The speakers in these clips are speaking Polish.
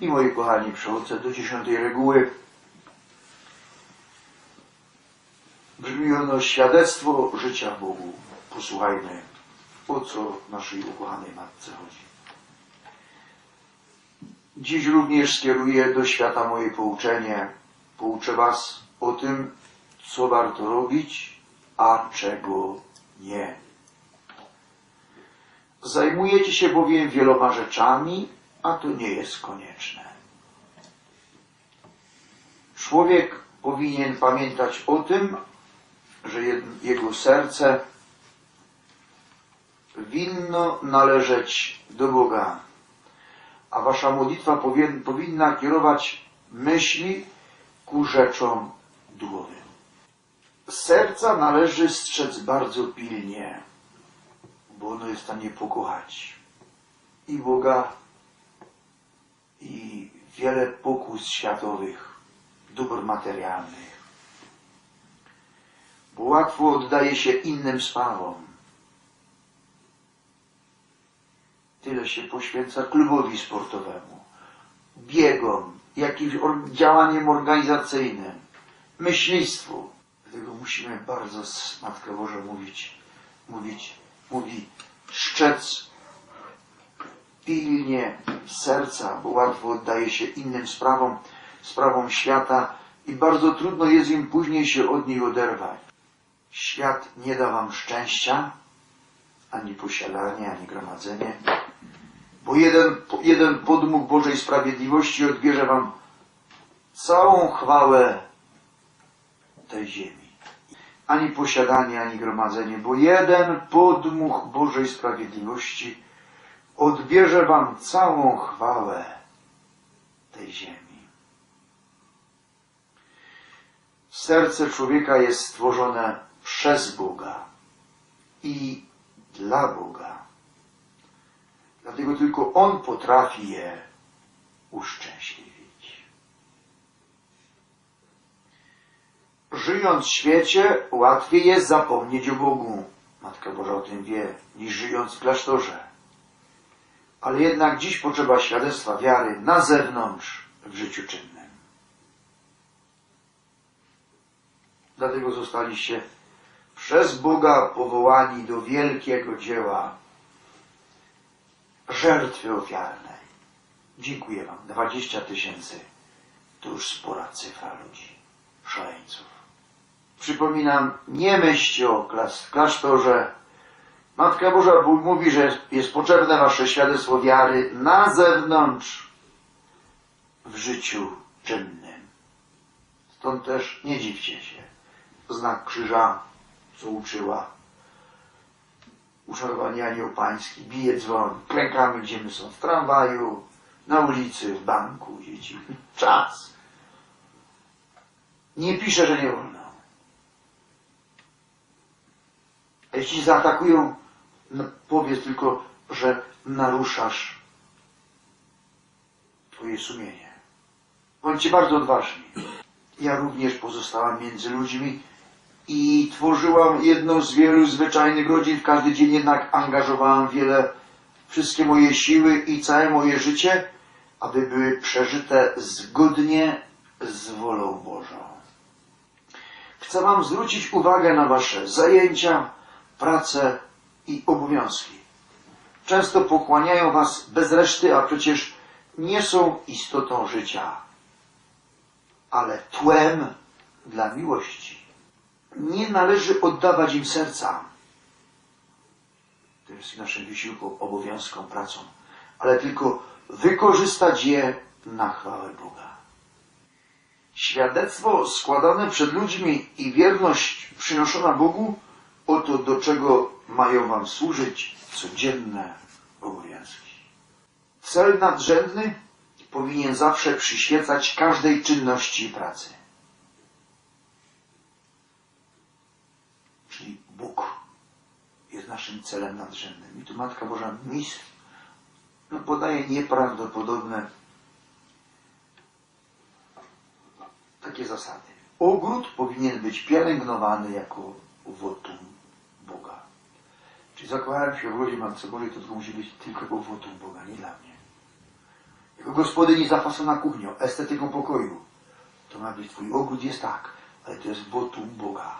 I moi kochani, przechodzę do dziesiątej reguły. Brzmi ono świadectwo życia Bogu. Posłuchajmy, o co naszej ukochanej Matce chodzi. Dziś również skieruję do świata moje pouczenie. Pouczę Was o tym, co warto robić, a czego nie. Zajmujecie się bowiem wieloma rzeczami, a to nie jest konieczne. Człowiek powinien pamiętać o tym, że jego serce winno należeć do Boga, a wasza modlitwa powin- powinna kierować myśli ku rzeczom duchowym. Serca należy strzec bardzo pilnie, bo ono jest w stanie pokochać i Boga, i wiele pokus światowych, dóbr materialnych. Bo łatwo oddaje się innym sprawom. Tyle się poświęca klubowi sportowemu, biegom, jakimś or- działaniem organizacyjnym, myślistwu. Dlatego musimy bardzo z Matkę Bożą mówić, mówić, mówi, szczec pilnie serca, bo łatwo oddaje się innym sprawom, sprawom świata i bardzo trudno jest im później się od nich oderwać. Świat nie da wam szczęścia, ani posiadanie, ani gromadzenie, bo jeden, jeden podmuch Bożej Sprawiedliwości odbierze wam całą chwałę tej ziemi. Ani posiadanie, ani gromadzenie, bo jeden podmuch Bożej Sprawiedliwości odbierze wam całą chwałę tej ziemi. Serce człowieka jest stworzone przez Boga i dla Boga. Dlatego tylko On potrafi je uszczęśliwić. Żyjąc w świecie, łatwiej jest zapomnieć o Bogu. Matka Boża o tym wie, niż żyjąc w klasztorze. Ale jednak dziś potrzeba świadectwa wiary na zewnątrz w życiu czynnym. Dlatego zostaliście przez Boga powołani do wielkiego dzieła żertwy ofiarnej. Dziękuję Wam. 20 tysięcy to już spora cyfra ludzi, szaleńców. Przypominam, nie myślcie o klas- klasztorze. Matka Boża mówi, że jest, potrzebne Wasze świadectwo wiary na zewnątrz w życiu czynnym. Stąd też nie dziwcie się. Znak krzyża, co uczyła uszanowani anioł pański, bije dzwon, klękamy, gdzie my są, w tramwaju, na ulicy, w banku, dzieci. Czas. Nie pisze, że nie wolno. A jeśli zaatakują, no powiedz tylko, że naruszasz twoje sumienie. Bądźcie bardzo odważni. Ja również pozostałam między ludźmi i tworzyłam jedną z wielu zwyczajnych rodzin. W każdy dzień jednak angażowałam wiele, wszystkie moje siły i całe moje życie, aby były przeżyte zgodnie z wolą Bożą. Chcę Wam zwrócić uwagę na Wasze zajęcia, pracę i obowiązki. Często pochłaniają Was bez reszty, a przecież nie są istotą życia, ale tłem dla miłości nie należy oddawać im serca. To jest naszym wysiłkom, obowiązkom, pracą, ale tylko wykorzystać je na chwałę Boga. Świadectwo składane przed ludźmi i wierność przynoszona Bogu, oto do czego mają wam służyć codzienne obowiązki. Cel nadrzędny powinien zawsze przyświecać każdej czynności i pracy. czyli Bóg jest naszym celem nadrzędnym. I tu Matka Boża mistrz no, podaje nieprawdopodobne takie zasady. Ogród powinien być pielęgnowany jako wotum. Czyli zakochałem się w ludzie Matce Bożej, to to musi być tylko wotum Boga, nie dla mnie. Jako gospodyni zapasana kuchnią, estetyką pokoju. To ma być twój ogród, jest tak, ale to jest wotum Boga.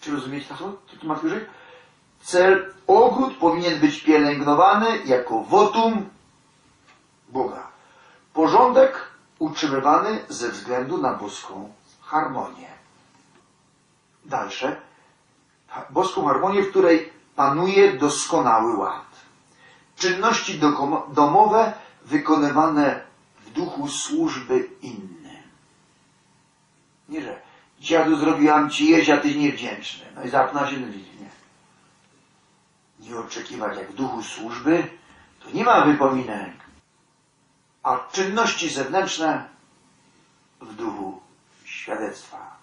Czy rozumiecie to, co tu ma? Cel, ogród powinien być pielęgnowany jako wotum Boga. Porządek utrzymywany ze względu na boską harmonię. Dalsze. Boską harmonię, w której panuje doskonały ład. Czynności domowe wykonywane w duchu służby innym. Nie, że dziadu zrobiłam ci jeść, a ty niewdzięczny. No i zapna się nie. Nie oczekiwać jak w duchu służby, to nie ma wypominek. A czynności zewnętrzne w duchu świadectwa.